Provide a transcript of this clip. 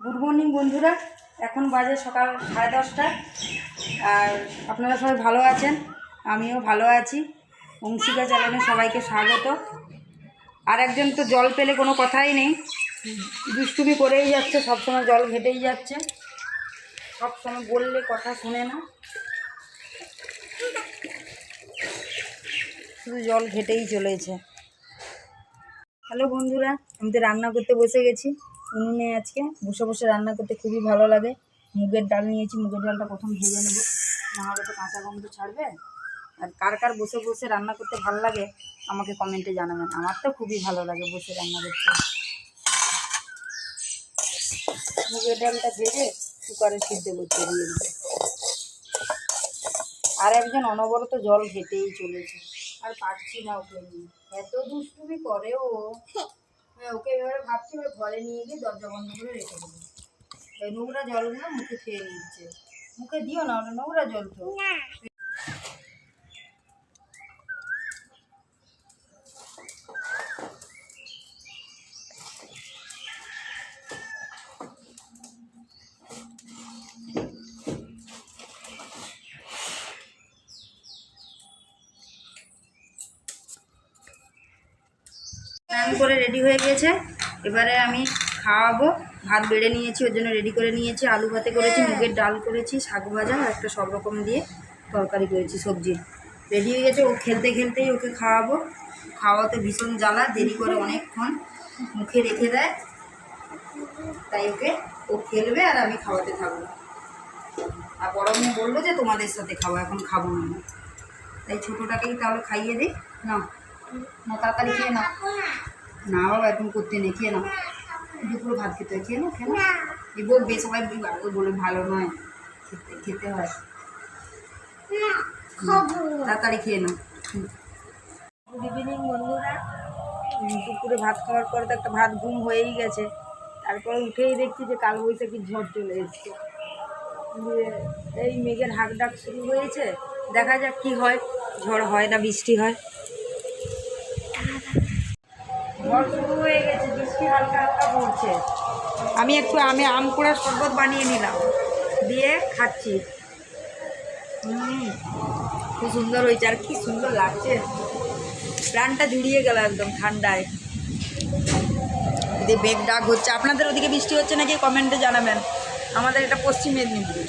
Good morning বন্ধুরা। এখন বাজে সকাল সাড়ে দশটা। আর আপনারা সবাই ভালো আছেন? আমিও ভালো আছি। অংশিকা চ্যানেলে সবাইকে স্বাগত। আর একজন তো জল পেলে কোনো কথাই নেই। দুষ্টুমি করেই যাচ্ছে, সবসময় জল ঘেটেই যাচ্ছে। সবসময় বললে কথা শুনে না। শুধু জল ঘেটেই চলেছে। হ্যালো বন্ধুরা, আমি তো রান্না করতে বসে গেছি। উনুনে আজকে বসে বসে রান্না করতে খুবই ভালো লাগে। মুগের ডাল নিয়েছি, মুগের ডালটা প্রথম ভেজে নেব। নাহলে তো কাঁচা গন্ধ ছাড়বে। আর কার কার বসে বসে রান্না করতে ভালো লাগে, আমাকে কমেন্টে জানাবেন। আমার তো খুবই ভালো লাগে বসে রান্না করতে। মুগের ডালটা ভেজে কুকারে সিদ্ধ করতে দিয়ে দেবো। আর একজন অনবরত জল ঘেটেই চলেছে। আর পারছি না ওকে এত দুষ্টুমি করে ও হ্যাঁ ওকে এবারে ভাবছি এবার ঘরে নিয়ে গিয়ে দরজা বন্ধ করে রেখে দেবো। নোংরা জলগুলো মুখে খেয়ে নিচ্ছে মুখে দিও না, ওটা নোংরা জল তো। স্নান করে রেডি হয়ে গেছে এবারে আমি খাওয়াবো। ভাত বেড়ে নিয়েছি, ওর জন্য রেডি করে নিয়েছি। আলু ভাতে করেছি, মুগের ডাল করেছি, শাক ভাজা আর একটা সব রকম দিয়ে তরকারি করেছি, সবজি। রেডি হয়ে গেছে, ও খেলতে খেলতেই ওকে খাওয়াবো। খাওয়াতে ভীষণ জ্বালা, দেরি করে অনেকক্ষণ মুখে রেখে দেয়। তাই ওকে, ও খেলবে আর আমি খাওয়াতে থাকব। আর বড় মেয়ে বলল যে তোমাদের সাথে খাব, এখন খাব না। তাই ছোটোটাকেই তাহলে খাইয়ে দিই না না, তাড়াতাড়ি খেয়ে না না, বাবা এখন করতে নেই, খেয়ে না দুপুরে ভাত খেতে হয়, খেয়ে না খেয়ে না এই বলবে, সবাই বলে ভালো নয়, খেতে খেতে হয়। তাড়াতাড়ি খেয়ে নাও। গুড ইভিনিং, বন্ধুরা। দুপুরে ভাত খাওয়ার পরে তো একটা ভাত ঘুম হয়েই গেছে। তারপরে উঠেই দেখছি যে কাল বৈশাখীর ঝড় চলে এসছে। এই মেঘের হাঁক ডাক শুরু হয়েছে। দেখা যাক কি হয়, ঝড় হয় না বৃষ্টি হয়। আমি একটু আমি আম পোড়ার শরবত বানিয়ে নিলাম, দিয়ে খাচ্ছি। খুব সুন্দর হয়েছে, আর কি সুন্দর লাগছে। প্রাণটা জুড়িয়ে গেল একদম ঠান্ডায়। এদিকে বেগ ডাক হচ্ছে। আপনাদের ওদিকে বৃষ্টি হচ্ছে নাকি? কমেন্টে জানাবেন। আমাদের এটা পশ্চিম মেদিনীপুর।